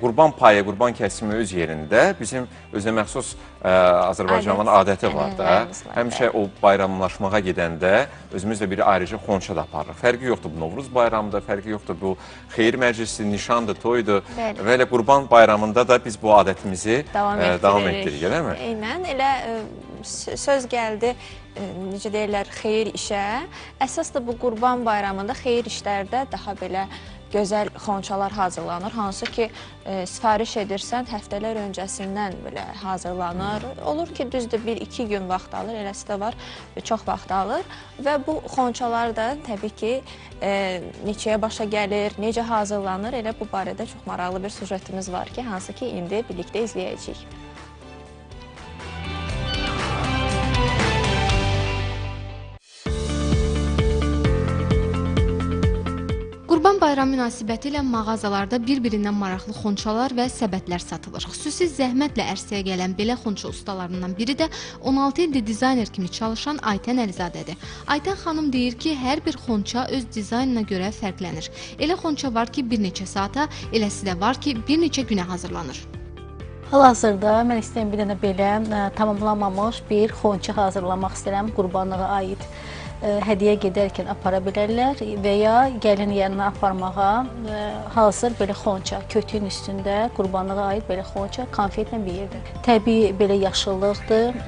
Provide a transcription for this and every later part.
Qurban payı, qurban kəsimi öz yerində bizim özə məxsus ə, Azərbaycanın Adət, adəti var da. Həmişə o bayramlaşmağa gedəndə özümüzlə bir ayrıca xonça da aparırıq. Fərqi yoxdur bu Novruz bayramıdır, fərqi yoxdur bu xeyir məclisi, nişandır, toydur. Və elə qurban bayramında da biz bu adətimizi davam etdiririk. davam etdiririk, eləmi? Eynən elə s- söz gəldi necə deyirlər xeyir işə. Əsas da bu Qurban bayramında xeyir işlərdə daha belə gözəl xonçalar hazırlanır. Hansı ki ə, sifariş edirsən həftələr öncəsindən belə hazırlanır. Olur ki düzdür 1-2 gün vaxt alır, eləsi də var, çox vaxt alır və bu xonçalar da təbii ki ə, neçəyə başa gəlir, necə hazırlanır, elə bu barədə çox maraqlı bir sujetimiz var ki, hansı ki indi birlikdə izləyəcəyik. Qurban Bayramı münasibəti ilə mağazalarda bir-birindən maraqlı xonçalar və səbətlər satılır. Xüsusi zəhmətlə ərsəyə gələn belə xonça ustalarından biri də 16 ildir dizayner kimi çalışan Aytən Əlizadədir. Aytən xanım deyir ki, hər bir xonça öz dizaynına görə fərqlənir. Elə xonça var ki, bir neçə saata, eləsi də var ki, bir neçə günə hazırlanır. Hal-hazırda mən istəyirəm bir dənə belə ə, tamamlanmamış bir xonça hazırlamaq istəyirəm qurbanlığa aid. Ə, Hədiyyə gedərkən apara bilərlər və ya gəlin yanına aparmağa ə, hazır belə xonça, kötüyün üstündə qurbanlığa aid belə xonça konfetlə bir yerdə. Təbii belə yaşıllıqdır,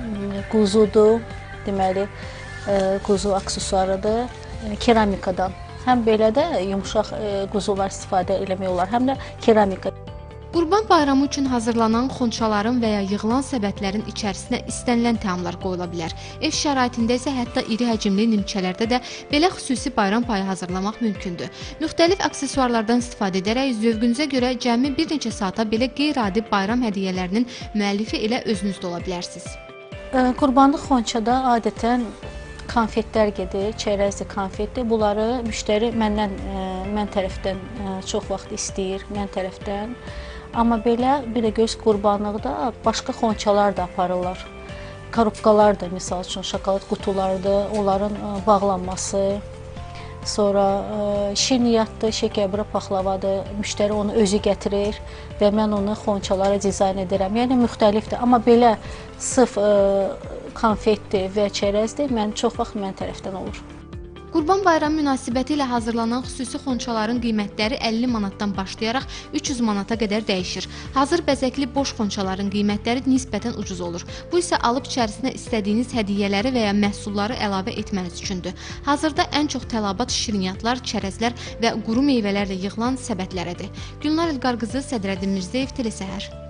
quzudur, deməli ə, quzu aksesuarıdır, ə, keramikadan. Həm belə də yumşaq quzular istifadə eləmək olar, həm də keramika. Qurban bayramı üçün hazırlanan xonçaların və ya yığılan səbətlərin içərisinə istənilən təamlar qoyula bilər. Ev şəraitində isə hətta iri həcmli nimçələrdə də belə xüsusi bayram payı hazırlamaq mümkündür. Müxtəlif aksesuarlardan istifadə edərək zövqünüzə görə cəmi bir neçə saata belə qeyri-adi bayram hədiyyələrinin müəllifi ilə özünüz də ola bilərsiniz. Qurbanlıq xonçada adətən konfetlər gedir, çərəzli konfetdir. Bunları müştəri məndən ə, mən tərəfdən ə, çox vaxt istəyir, mən tərəfdən. Amma belə bir də göz qurbanlıqda başqa xonçalar da aparırlar. Korobkalar da misal üçün şokolad qutulardır, onların ə, bağlanması, sonra ə, şirniyyatdır, şəkərbura paxlavadır. Müştəri onu özü gətirir və mən onu xonçalara dizayn edirəm. Yəni müxtəlifdir, amma belə sıf konfetdir və çərəzdir, mən çox vaxt mən tərəfdən olur. Qurban Bayramı münasibəti ilə hazırlanan xüsusi xonçaların qiymətləri 50 manatdan başlayaraq 300 manata qədər dəyişir. Hazır bəzəkli boş xonçaların qiymətləri nisbətən ucuz olur. Bu isə alıb içərisinə istədiyiniz hədiyyələri və ya məhsulları əlavə etməniz üçündür. Hazırda ən çox tələbat şirniyyatlar, çərəzlər və quru meyvələrlə yığılan səbətlərədir. Gülnar İlqar qızı Sədrəddin Mirzəyev Telesəhər.